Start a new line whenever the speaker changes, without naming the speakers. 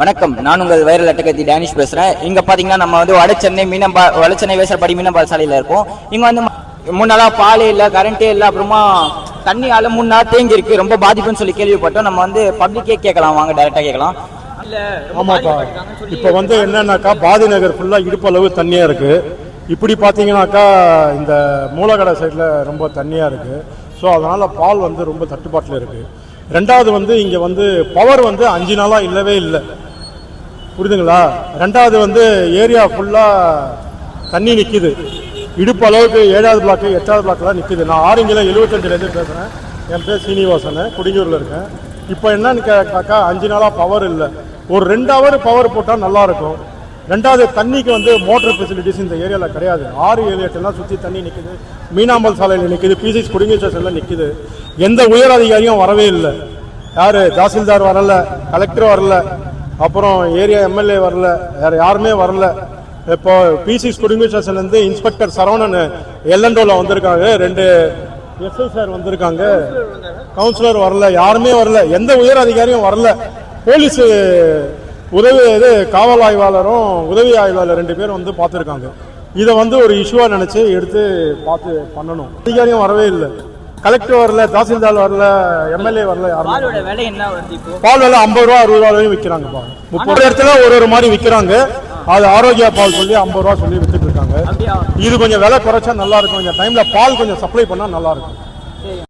வணக்கம். நான் உங்கள் வைரல் அட்டகத்தி டேனிஷ் பேசுறேன். இங்க பாத்தீங்கன்னா நம்ம வந்து வடச்சென்னை சென்னை மீனம்பா வடச்சென்னை சென்னை மீனம்பால் சாலையில இருக்கோம். இங்க வந்து மூணு நாளாக பாலே இல்லை கரண்டே இல்லை அப்புறமா தண்ணியால் மூணு நாள் தேங்கி இருக்கு ரொம்ப பாதிப்புன்னு சொல்லி கேள்விப்பட்டோம். நம்ம வந்து பப்ளிக்கே கேட்கலாம். வாங்க டைரக்டா கேட்கலாம்.
ஆமாப்பா. இப்போ வந்து என்னன்னாக்கா பாதி நகர் ஃபுல்லாக இடுப்பளவு தண்ணியாக இருக்கு. இப்படி பார்த்தீங்கன்னாக்கா இந்த மூலக்கடை சைடில் ரொம்ப தண்ணியாக இருக்கு. ஸோ அதனால பால் வந்து ரொம்ப தட்டுப்பாட்டில் இருக்கு. ரெண்டாவது வந்து இங்கே வந்து பவர் வந்து அஞ்சு நாளாக இல்லவே இல்லை. புரியுதுங்களா ரெண்டாவது வந்து ஏரியா ஃபுல்லாக தண்ணி நிற்கிது இடுப்பு அளவுக்கு ஏழாவது பிளாக்கு எட்டாவது பிளாக்லாம் நிற்கிது நான் ஆரஞ்சில் எழுபத்தஞ்சிலேருந்து பேசுகிறேன் என் பேர் சீனிவாசன் குடிங்கூரில் இருக்கேன். இப்போ என்னன்னு கேட்டாக்கா அஞ்சு நாளாக பவர் இல்லை. ஒரு ரெண்டு ஹவர் பவர் போட்டால் நல்லாயிருக்கும் ரெண்டாவது தண்ணிக்கு வந்து மோட்டர் ஃபெசிலிட்டிஸ் இந்த ஏரியாவில் கிடையாது. ஆறு ஏழு சுற்றி தண்ணி நிற்கிது மீனாம்பல் சாலையில் நிற்கிது பிசிஎஸ் குடிநீர் ஸ்டேஷனில் நிற்கிது எந்த உயர் அதிகாரியும் வரவே இல்லை. யார்? தாசில்தார் வரல. கலெக்டர் வரல. அப்புறம் ஏரியா எம்எல்ஏ வரல வேற யாருமே வரல. இப்போ பிசி குடிநீர் ஸ்டேஷன்லேருந்து இன்ஸ்பெக்டர் சரவணன் எல்லண்டோவில் வந்திருக்காங்க. ரெண்டு எஸ்ஐ சார் வந்திருக்காங்க. கவுன்சிலர் வரல யாருமே வரல. எந்த உயர் அதிகாரியும் வரல. போலீஸ் உதவி இது காவல் ஆய்வாளரும் உதவி ஆய்வாளர் ரெண்டு பேரும் வந்து பார்த்துருக்காங்க. இதை வந்து ஒரு இஷ்யூவாக நினச்சி எடுத்து பார்த்து பண்ணணும். அதிகாரியும் வரவே இல்லை. கலெக்டர் வரல தாசில்தார் வரல எம்எல்ஏ வரல யாருமே பால் விலை ஐம்பது ரூபா அறுபது ரூபா வரையும் விற்கிறாங்கப்பா முப்பது இடத்துல ஒரு ஒரு மாதிரி விற்கிறாங்க அது ஆரோக்கியா பால் சொல்லி ஐம்பது ரூபா சொல்லி வித்துட்டு இருக்காங்க. இது கொஞ்சம் விலை குறைச்சா நல்லா இருக்கும். இந்த டைம்ல பால் கொஞ்சம் சப்ளை பண்ணா நல்லா இருக்கும்.